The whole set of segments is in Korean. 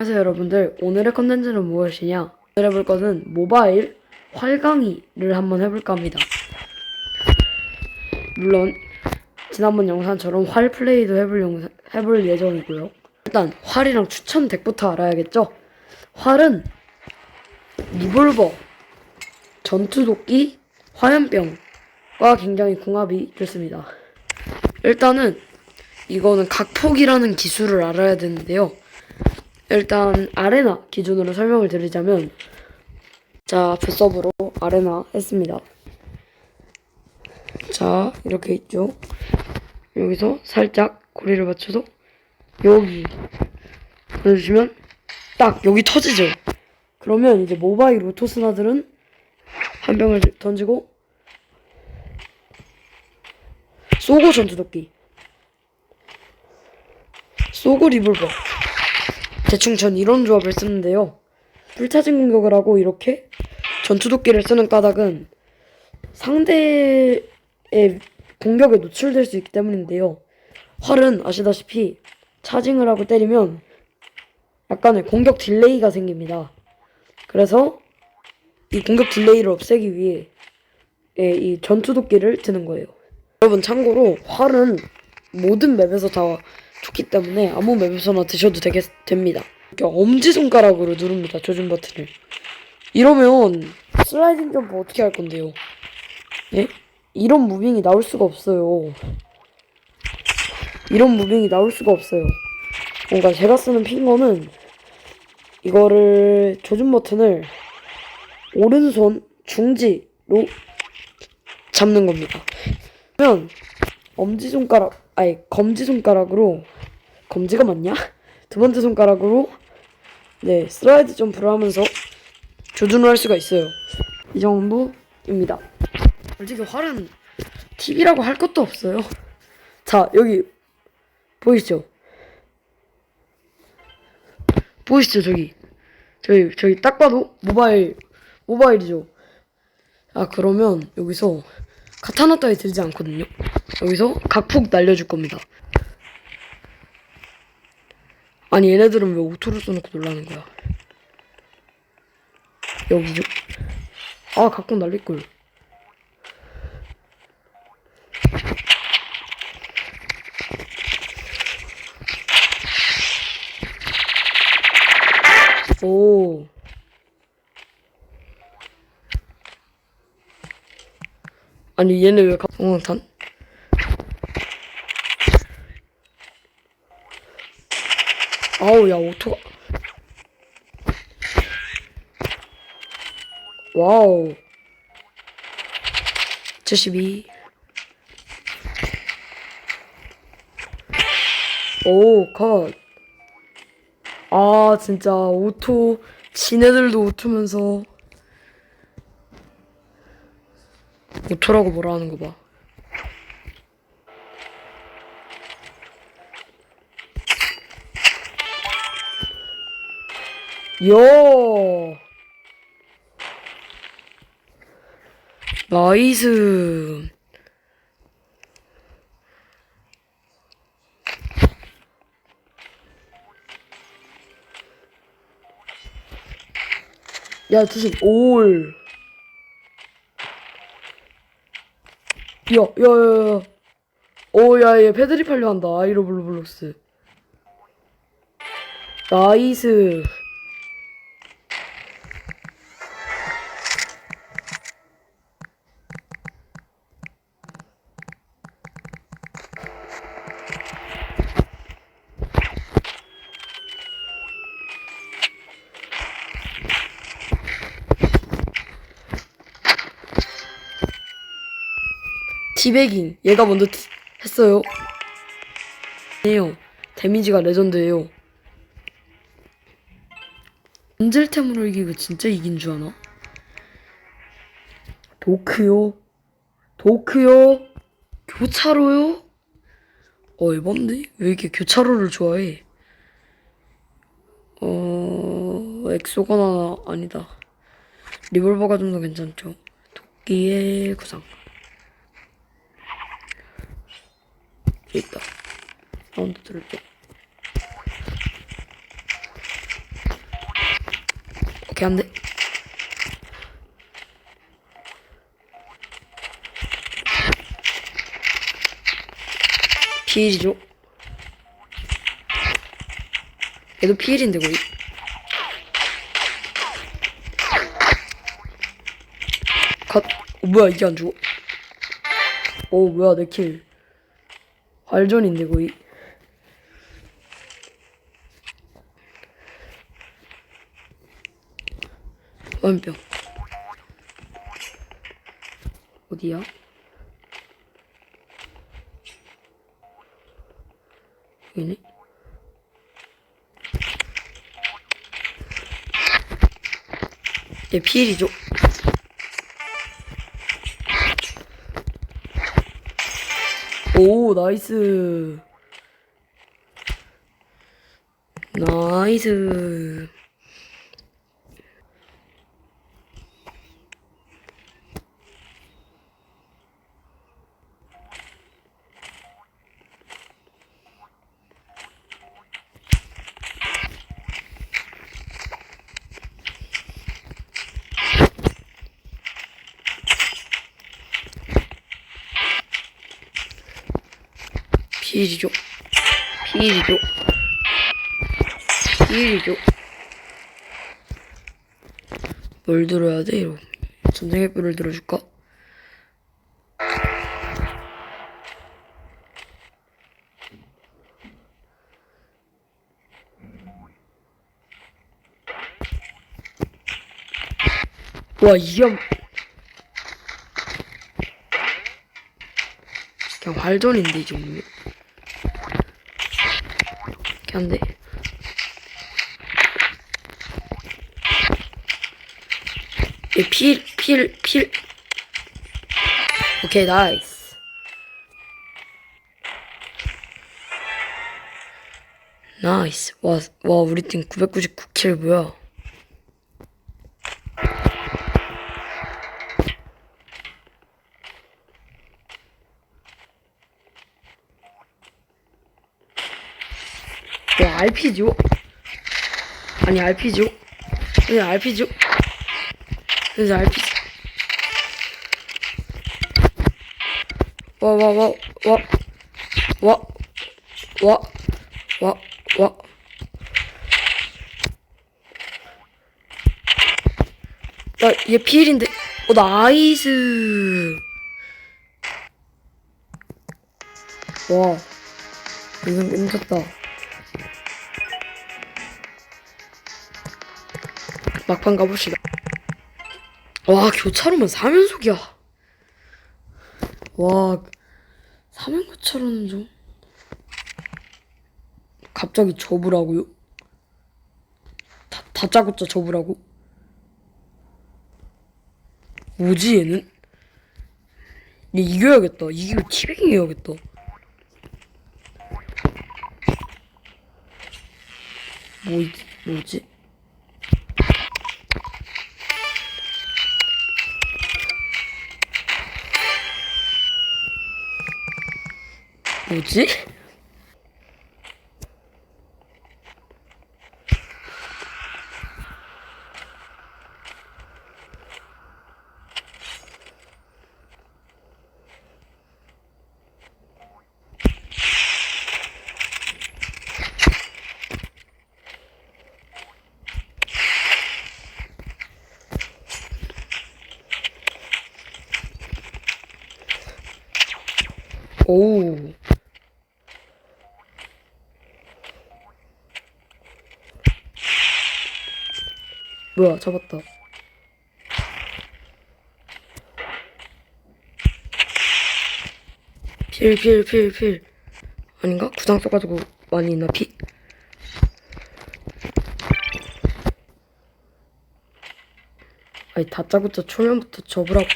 안녕하세요 여러분들. 오늘의 컨텐츠는 무엇이냐? 오늘 해볼 것은 모바일 활강이를 한번 해볼까 합니다. 물론 지난번 영상처럼 활 플레이도 해볼, 영상, 해볼 예정이고요. 일단 활이랑 추천 덱부터 알아야겠죠? 활은 리볼버 전투도끼 화염병과 굉장히 궁합이 좋습니다. 일단은 이거는 각폭이라는 기술을 알아야 되는데요 일단 아레나 기준으로 설명을 드리자면 자 붓서브로 아레나 했습니다. 자 이렇게 있죠? 여기서 살짝 고리를 맞춰서 여기 보여주시면 딱 여기 터지죠? 그러면 이제 모바일 오토스나들은 한 병을 던지고 쏘고 전투도끼 쏘고 리볼버 대충 전 이런 조합을 쓰는데요. 불타진 공격을 하고 이렇게 전투도끼를 쓰는 까닭은 상대의 공격에 노출될 수 있기 때문인데요. 활은 아시다시피 차징을 하고 때리면 약간의 공격 딜레이가 생깁니다. 그래서 이 공격 딜레이를 없애기 위해 예, 이 전투도끼를 드는 거예요. 여러분 참고로 활은 모든 맵에서 다 좋기 때문에 아무 맵에서나 드셔도 되겠, 됩니다. 엄지손가락으로 누릅니다. 조준 버튼을. 이러면 슬라이딩 점프 어떻게 할 건데요? 예? 이런 무빙이 나올 수가 없어요. 이런 무빙이 나올 수가 없어요. 그러니까 제가 쓰는 핑거는 이거를 조준 버튼을 오른손 중지로 잡는 겁니다. 그러면 엄지 손가락, 아니 검지 손가락으로 검지가 맞냐? 두 번째 손가락으로 네 슬라이드 점프를 하면서 조준을 할 수가 있어요. 이 정도입니다. 솔직히 활은 TV라고 할 것도 없어요. 자 여기 보이시죠? 보이시죠 저기 저기 저기 딱 봐도 모바일 모바일이죠. 아 그러면 여기서 카타나 따위 들지 않거든요. 여기서 각폭 날려줄 겁니다. 아니 얘네들은 왜 오토를 써놓고 놀라는 거야? 여기죠? 아 각폭 날릴걸. 오. 아니 얘네 왜 각성탄? 아우 야 오토가 와우 72 오, 컷. 아, 진짜, 오토, 지네들도 오토면서, 오토라고 뭐라 하는 거 봐. 요! 나이스. 야, 무슨 올. 야, 야, 야, 야. 오, 야, 얘 패드립 하려 한다. 아이로 블루블록스. 나이스. 티베깅 얘가 먼저 티- 했어요. 아니에요. 데미지가 레전드예요. 언질템으로 이기고 진짜 이긴 줄 아나? 도크요. 도크요. 교차로요? 어 에반데? 왜 이렇게 교차로를 좋아해? 어... 엑소거나 아니다. 리볼버가 좀 더 괜찮죠. 도끼의 구상 여기 있다. 라운드 들을게. 오케이 한대 피일이죠? 얘도 피일인데 거의. 컷. 어, 뭐야 이게 안 죽어? 오 뭐야 내 킬 활전인데 거의 완병. 어디야? 여기네? 얘 피일이죠 오 나이스. 나이스 피일이죠. 피일이죠. 피일이죠. 뭘 들어야 돼 이러 전쟁의 뼈를 들어줄까? 와 한- 그냥 활전인데 이 정도면 이렇게 한데 얘필필 필. 오케이 나이스. 나이스. 와, 와 우리 팀 999킬 뭐야 야, RPG요? 아니, RPG요? 네, RPG요? 그래서 RPG. 와, 와, 와, 와. 와, 와, 와, 와. 나, 얘 필인데. 어, 나이스. 와. 이건 멈췄다. 막판 가봅시다. 와, 교차로면 3연속이야. 와, 3연 교차로는 좀. 갑자기 접으라고요? 다, 다짜고짜 접으라고? 뭐지, 얘는? 얘 이겨야겠다. 이기고 티백이 해야겠다. 뭐, 뭐지? 뭐지? 오. 뭐야, 잡았다. 필, 필, 필, 필. 아닌가? 구상 써가지고 많이 있나, 피? 아니, 다짜고짜 초면부터 접으라고.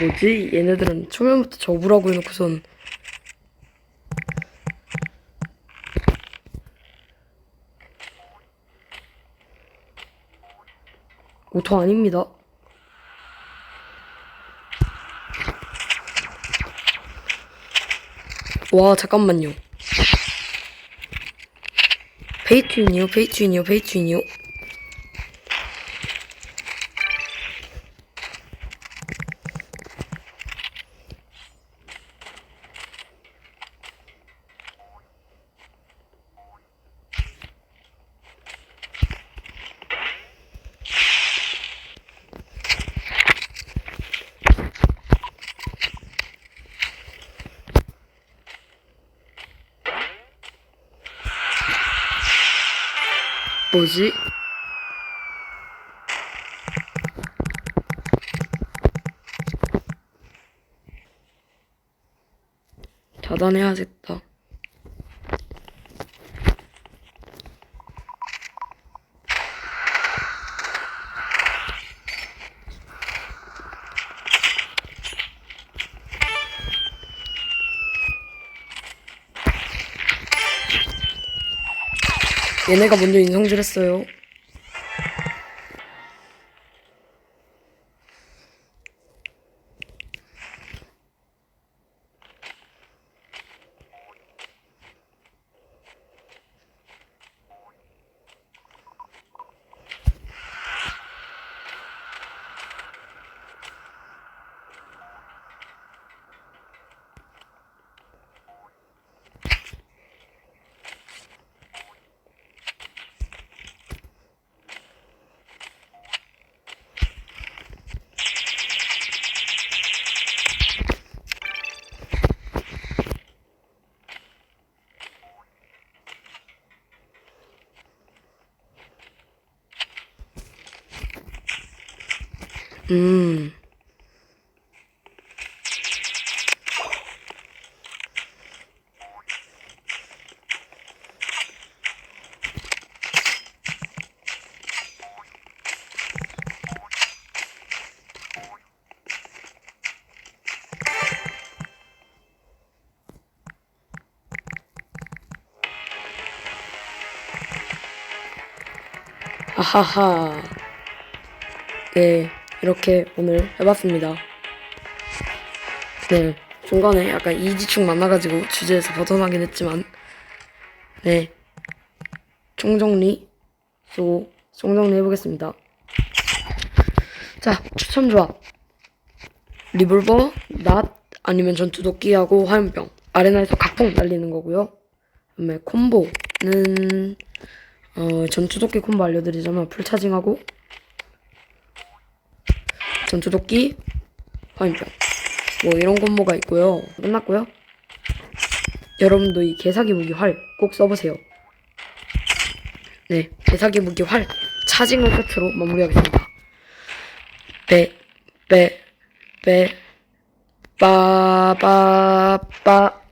뭐지? 얘네들은 초면부터 접으라고 해놓고선 오토 아닙니다. 와 잠깐만요. 페이트윈이요, 페이트윈이요, 페이트윈이요. 뭐지? 차단해야겠다. 얘네가 먼저 인성질했어요. 음. 아하하. 네, 이렇게 오늘 해봤습니다. 네, 중간에 약간 이지충 만나가지고 주제에서 벗어나긴 했지만, 네, 총정리, 쏘고, 총정리 해보겠습니다. 자, 추천 조합. 리볼버, 낫, 아니면 전투도끼하고 화염병. 아레나에서 각폭 날리는 거고요. 그다음에 콤보는, 어, 전투도끼 콤보 알려드리자면 풀차징하고, 전투도끼, 화염병. 뭐 이런 콤보가 있고요. 끝났고요. 여러분도 이 개사기 무기 활 꼭 써보세요. 네, 개사기 무기 활 차징을 끝으로 마무리하겠습니다. 빼, 빼, 빼, 빠, 빠, 빠.